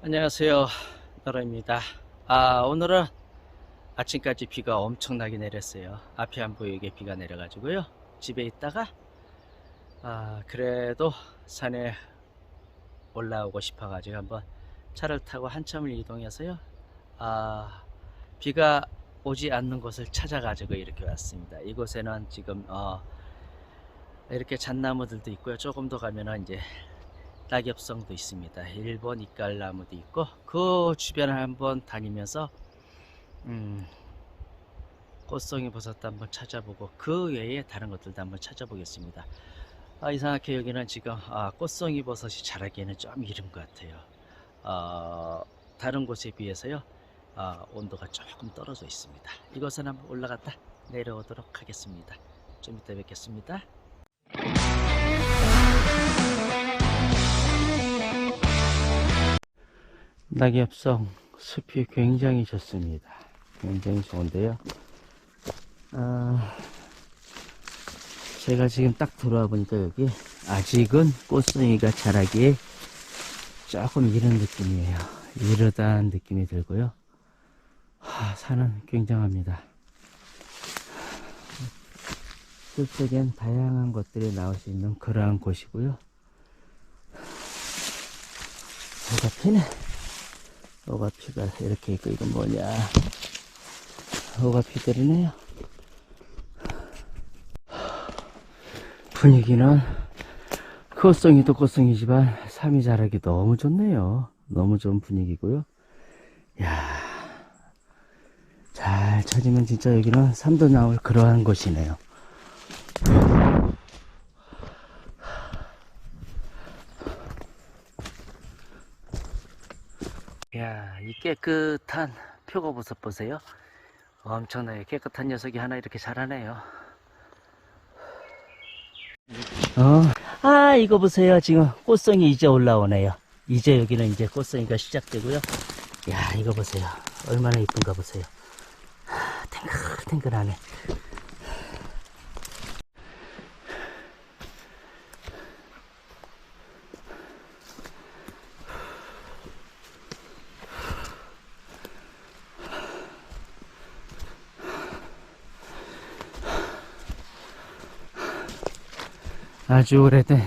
안녕하세요. 노라입니다. 아, 오늘은 아침까지 비가 엄청나게 내렸어요. 앞이 안 보이게 비가 내려 가지고요. 집에 있다가, 아, 그래도 산에 올라오고 싶어 가지고 한번 차를 타고 한참을 이동해서요. 아, 비가 오지 않는 곳을 찾아 가지고 이렇게 왔습니다. 이곳에는 지금, 어, 이렇게 잣나무들도 있고요. 조금 더 가면은 이제 낙엽성도 있습니다. 일본 이깔나무도 있고 그 주변을 한번 다니면서 음, 꽃송이 버섯도 한번 찾아보고 그 외에 다른 것들도 한번 찾아보겠습니다. 아, 이상하게 여기는 지금 아, 꽃송이 버섯이 자라기에는 좀 이른 것 같아요. 어, 다른 곳에 비해서요 아, 온도가 조금 떨어져 있습니다. 이곳은 한번 올라갔다 내려오도록 하겠습니다. 좀 이따 뵙겠습니다. 낙엽성 숲이 굉장히 좋습니다. 굉장히 좋은데요. 아, 제가 지금 딱 들어와 보니까 여기 아직은 꽃송이가 자라기에 조금 이른 느낌이에요. 이르다는 느낌이 들고요. 하, 산은 굉장합니다. 숲속엔 다양한 것들이 나올 수 있는 그러한 곳이고요. 뭐가 피네. 오가피가 이렇게 있고 이건 뭐냐? 오가피들이네요 분위기는 꽃송이도 꽃송이지만 삶이 자라기 너무 좋네요. 너무 좋은 분위기고요. 야잘 찾으면 진짜 여기는 삼도 나올 그러한 곳이네요 야, 이 깨끗한 표고버섯 보세요. 엄청나게 깨끗한 녀석이 하나 이렇게 자라네요. 어, 아, 이거 보세요. 지금 꽃송이 이제 올라오네요. 이제 여기는 이제 꽃송이가 시작되고요. 야, 이거 보세요. 얼마나 이쁜가 보세요. 아, 탱글탱글하네. 아주 오래된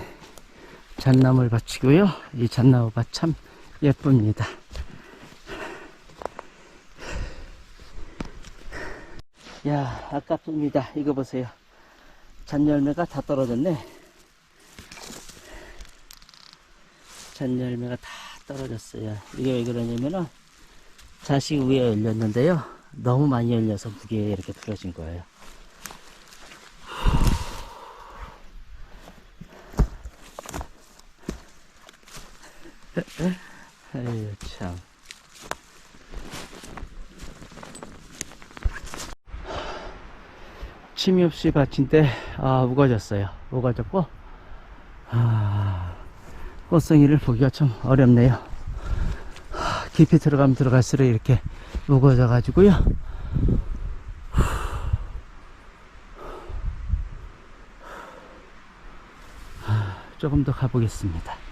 잣나물 밭이고요. 이 잣나무 밭 참 예쁩니다. 야, 아깝습니다. 이거 보세요. 잣열매가 다 떨어졌네. 잣열매가 다 떨어졌어요. 이게 왜 그러냐면은 자식 위에 열렸는데요. 너무 많이 열려서 무게에 이렇게 틀어진 거예요. 아유 참. 침이 없이 밭인데 아 우거졌어요. 우거졌고 아 꽃송이를 보기가 좀 어렵네요. 아, 깊이 들어가면 들어갈수록 이렇게 우거져 가지고요. 아, 조금 더 가보겠습니다.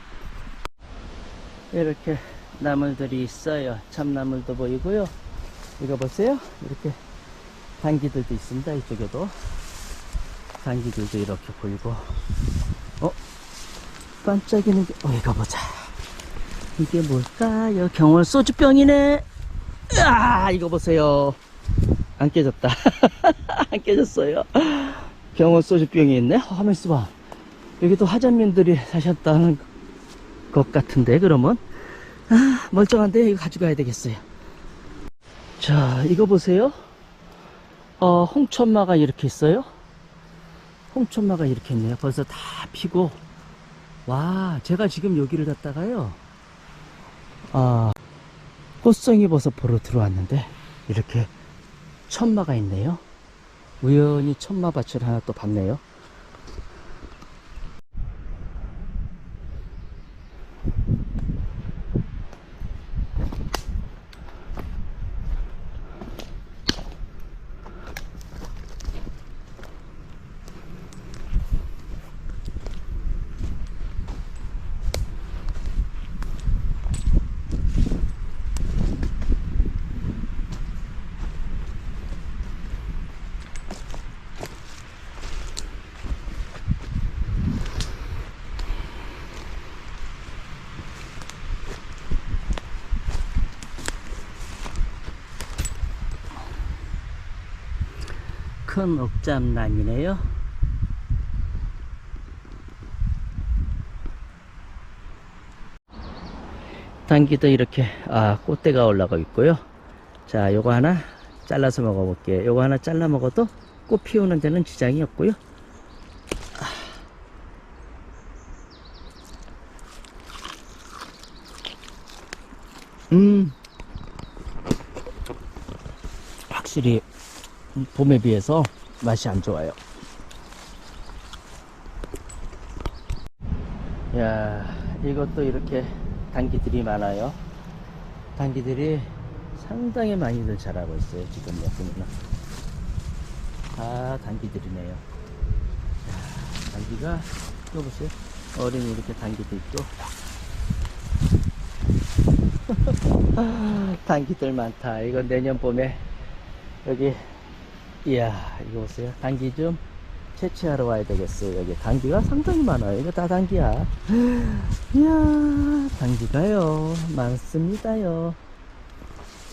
이렇게 나물들이 있어요. 참나물도 보이고요. 이거 보세요. 이렇게 당기들도 있습니다. 이쪽에도. 당기들도 이렇게 보이고. 어? 반짝이는 게, 어, 이거 보자. 이게 뭘까요? 경월 소주병이네. 아, 이거 보세요. 안 깨졌다. 안 깨졌어요. 경월 소주병이 있네. 어, 가만 있어 봐. 여기도 화전민들이 사셨다는 것 같은데 그러면? 아 멀쩡한데 이거 가져가야 되겠어요. 자 이거 보세요. 어 홍천마가 이렇게 있어요. 홍천마가 이렇게 있네요. 벌써 다 피고. 와 제가 지금 여기를 갔다가요. 아 꽃송이 버섯 보러 들어왔는데 이렇게 천마가 있네요. 우연히 천마밭을 하나 또 봤네요 큰 옥잠란이네요. 당기도 이렇게 아 꽃대가 올라가 있고요. 자, 요거 하나 잘라서 먹어볼게요. 요거 하나 잘라 먹어도 꽃 피우는 데는 지장이 없고요. 음, 확실히 봄에 비해서 맛이 안 좋아요. 야, 이것도 이렇게 단기들이 많아요. 단기들이 상당히 많이들 자라고 있어요. 지금 보면은 다 단기들이네요. 야, 단기가 이거 보세요. 어린 이렇게 단기도 있고 단기들 많다. 이거 내년 봄에 여기 이야 이거 보세요. 단기 좀 채취하러 와야 되겠어요. 여기 단기가 상당히 많아요. 이거 다 단기야. 이야 단기가요 많습니다요.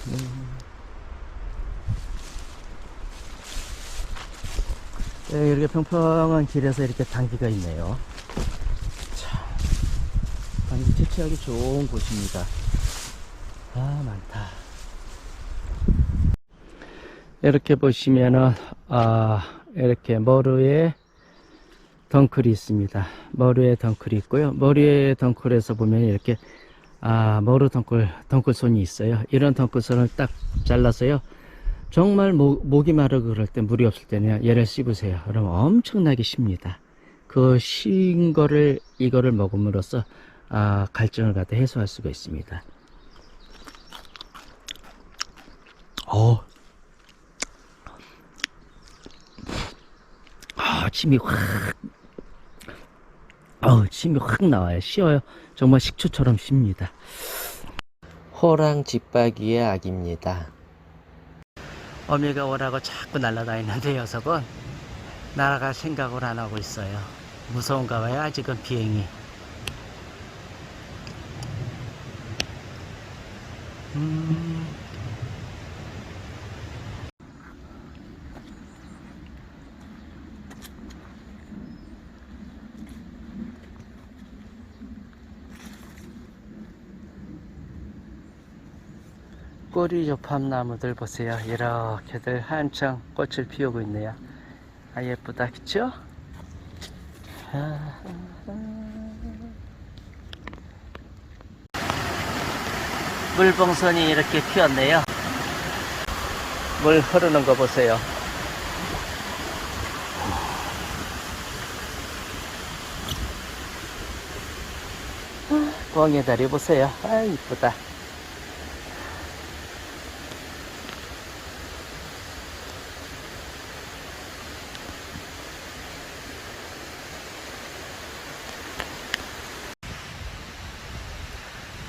음. 네, 이렇게 평평한 길에서 이렇게 단기가 있네요. 참, 단기 채취하기 좋은 곳입니다. 아, 많다. 이렇게 보시면은, 아, 이렇게 머루에 덩클이 있습니다. 머루에 덩클이 있고요. 머루에 덩클에서 보면 이렇게, 아, 머루 덩클, 덩클손이 있어요. 이런 덩클손을 딱 잘라서요. 정말 목, 목이 마르고 그럴 때 물이 없을 때는 얘를 씹으세요. 그럼 엄청나게 쉽니다. 그 신 거를, 이거를 먹음으로써, 아, 갈증을 갖다 해소할 수가 있습니다. 어. 아, 침이 확, 어, 침이 확 나와요. 쉬어요. 정말 식초처럼 쉽니다. 호랑 집박이의 악입니다. 어미가 오라고 자꾸 날아다니는데 녀석은 날아갈 생각을 안 하고 있어요. 무서운가 봐요, 아직은 비행이. 음. 꼬리 접합나무들 보세요. 이렇게들 한창 꽃을 피우고 있네요. 아, 예쁘다, 그쵸? 아, 물봉선이 이렇게 피었네요. 물 흐르는 거 보세요. 광의 다리 보세요. 아, 이쁘다.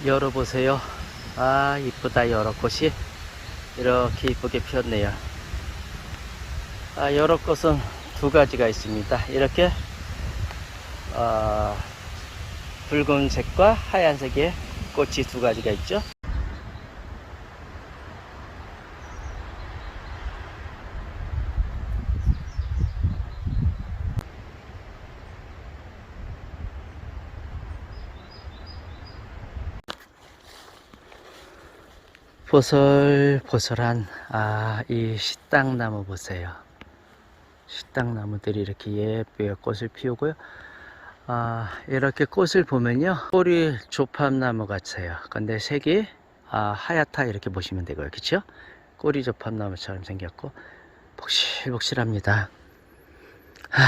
열어보세요. 아, 이쁘다, 여러 꽃이. 이렇게 이쁘게 피었네요. 아, 여러 꽃은 두 가지가 있습니다. 이렇게, 어, 붉은색과 하얀색의 꽃이 두 가지가 있죠. 보슬보슬한 아, 이 식당나무 보세요. 식당나무들이 이렇게 예쁘게 꽃을 피우고요. 아, 이렇게 꽃을 보면요. 꼬리 조팝나무 같아요. 근데 색이 아, 하얗다 이렇게 보시면 되고요. 그쵸? 꼬리 조팝나무처럼 생겼고 복실복실합니다. 하...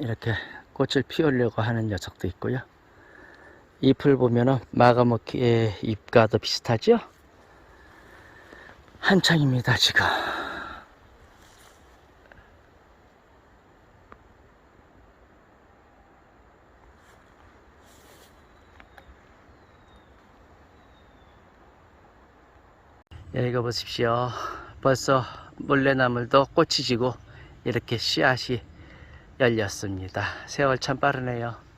이렇게 꽃을 피우려고 하는 녀석도 있고요. 잎을 보면은 마가모키의 잎과도 비슷하죠? 한창입니다, 지금. 예, 이거 보십시오. 벌써 물레나물도 꽃이 지고 이렇게 씨앗이 열렸습니다. 세월 참 빠르네요.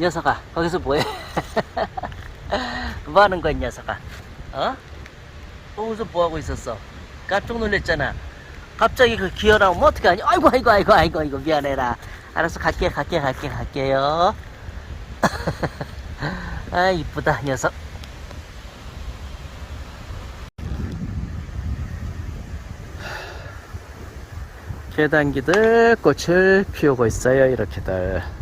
녀석아, 거기서 뭐해? 뭐 하는 거야, 이 녀석아? 어? 거기서 뭐 하고 있었어? 깜짝 놀랐잖아. 갑자기 그 기어 나오면 어떡하니? 아이고, 아이고, 아이고, 아이고, 아이고, 미안해라. 알았어, 갈게, 갈게, 갈게, 갈게요. 아, 이쁘다, 녀석. 계단기들 꽃을 피우고 있어요, 이렇게들.